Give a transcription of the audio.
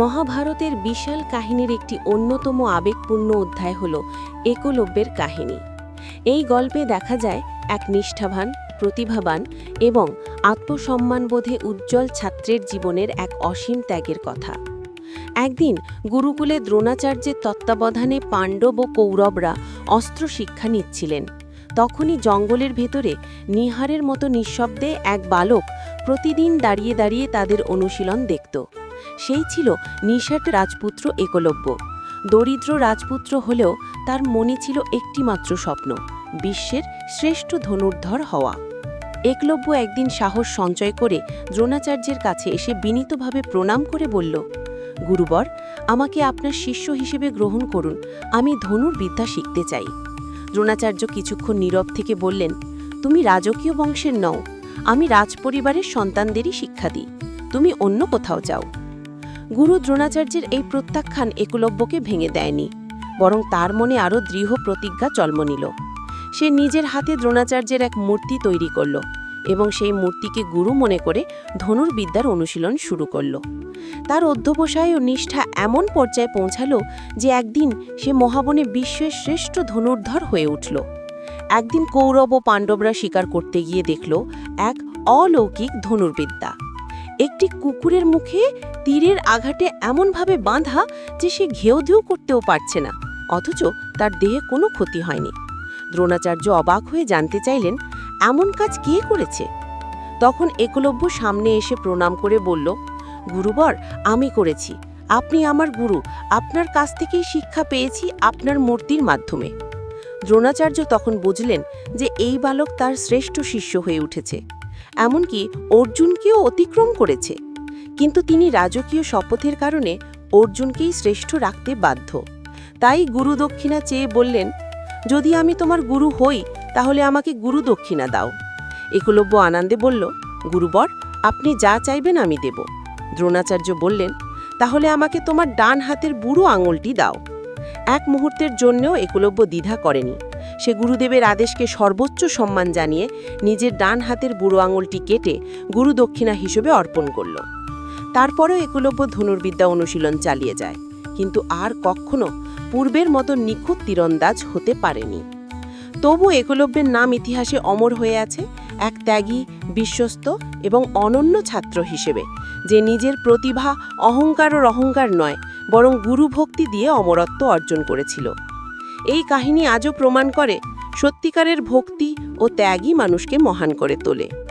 মহাভারতের বিশাল কাহিনীর একটি অন্যতম আবেগপূর্ণ অধ্যায় হল একলব্যের কাহিনী। এই গল্পে দেখা যায় এক নিষ্ঠাবান, প্রতিভাবান এবং আত্মসম্মানবোধে উজ্জ্বল ছাত্রের জীবনের এক অসীম ত্যাগের কথা। একদিন গুরুকুলে দ্রোণাচার্যের তত্ত্বাবধানে পাণ্ডব ও কৌরবরা অস্ত্র শিক্ষা নিচ্ছিলেন। তখনই জঙ্গলের ভেতরে নিহারের মতো নিঃশব্দে এক বালক প্রতিদিন দাঁড়িয়ে দাঁড়িয়ে তাদের অনুশীলন দেখত। সেই ছিল নিষাট রাজপুত্র একলব্য। দরিদ্র রাজপুত্র হলেও তার মনে ছিল একটিমাত্র স্বপ্ন, বিশ্বের শ্রেষ্ঠ ধনুর্ধর হওয়া। একলব্য একদিন সাহস সঞ্চয় করে দ্রোণাচার্যের কাছে এসে বিনীতভাবে প্রণাম করে বলল, গুরুবর, আমাকে আপনার শিষ্য হিসেবে গ্রহণ করুন, আমি ধনুর বিদ্যা শিখতে চাই। দ্রোণাচার্য কিছুক্ষণ নীরব থেকে বললেন, তুমি রাজকীয় বংশের নও, আমি রাজপরিবারের সন্তানদেরই শিক্ষা দিই, তুমি অন্য কোথাও যাও। গুরু দ্রোণাচার্যের এই প্রত্যাখ্যান একলব্যকে ভেঙে দেয়নি, বরং তার মনে আরও দৃঢ় প্রতিজ্ঞা জন্ম নিল। সে নিজের হাতে দ্রোণাচার্যের এক মূর্তি তৈরি করল এবং সেই মূর্তিকে গুরু মনে করে ধনুর্বিদ্যার অনুশীলন শুরু করল। তার অধ্যবসায় ও নিষ্ঠা এমন পর্যায়ে পৌঁছালো যে একদিন সে মহাবনে বিশ্বের শ্রেষ্ঠ ধনুর্ধর হয়ে উঠল। একদিন কৌরব ও পাণ্ডবরা শিকার করতে গিয়ে দেখল এক অলৌকিক ধনুর্বিদ্যা। একটি কুকুরের মুখে তীরের আঘাটে এমনভাবে বাঁধা যে সে ঘেউ ধেউ করতেও পারছে না, অথচ তার দেহে কোনো ক্ষতি হয়নি। দ্রোণাচার্য অবাক হয়ে জানতে চাইলেন, এমন কাজ কে করেছে? তখন একলব্য সামনে এসে প্রণাম করে বলল, গুরুবর, আমি করেছি। আপনি আমার গুরু। আপনার কাছ থেকেই শিক্ষা পেয়েছি আপনার মূর্তির মাধ্যমে। দ্রোণাচার্য তখন বুঝলেন যে এই বালক তার শ্রেষ্ঠ শিষ্য হয়ে উঠেছে। এমনকি অর্জুনকেও অতিক্রম করেছে। কিন্তু তিনি রাজকীয় শপথের কারণে অর্জুনকেই শ্রেষ্ঠ রাখতে বাধ্য। তাই গুরু দক্ষিণা চেয়ে বললেন, যদি আমি তোমার গুরু হই, তাহলে আমাকে গুরু দক্ষিণা দাও। একলব্য আনন্দে বলল, গুরুবর, আপনি যা চাইবেন আমি দেব। দ্রোণাচার্য বললেন, তাহলে আমাকে তোমার ডান হাতের বুড়ো আঙুলটি দাও। এক মুহূর্তের জন্যও একলব্য দ্বিধা করেনি। সে গুরুদেবের আদেশকে সর্বোচ্চ সম্মান জানিয়ে নিজের ডান হাতের বুড়ো আঙুলটি কেটে গুরু দক্ষিণা হিসেবে অর্পণ করল। তারপরেও একলব্য ধনুর্বিদ্যা অনুশীলন চালিয়ে যায়, কিন্তু আর কখনো পূর্বের মতো নিখুঁত তীরন্দাজ হতে পারেনি। তবু একলব্যের নাম ইতিহাসে অমর হয়ে আছে এক ত্যাগী, বিশ্বস্ত এবং অনন্য ছাত্র হিসেবে, যে নিজের প্রতিভা অহংকার ও অহংকার নয়, বরং গুরুভক্তি দিয়ে অমরত্ব অর্জন করেছিল। এই কাহিনী আজও প্রমাণ করে সত্যিকারের ভক্তি ও ত্যাগই মানুষকে মহান করে তোলে।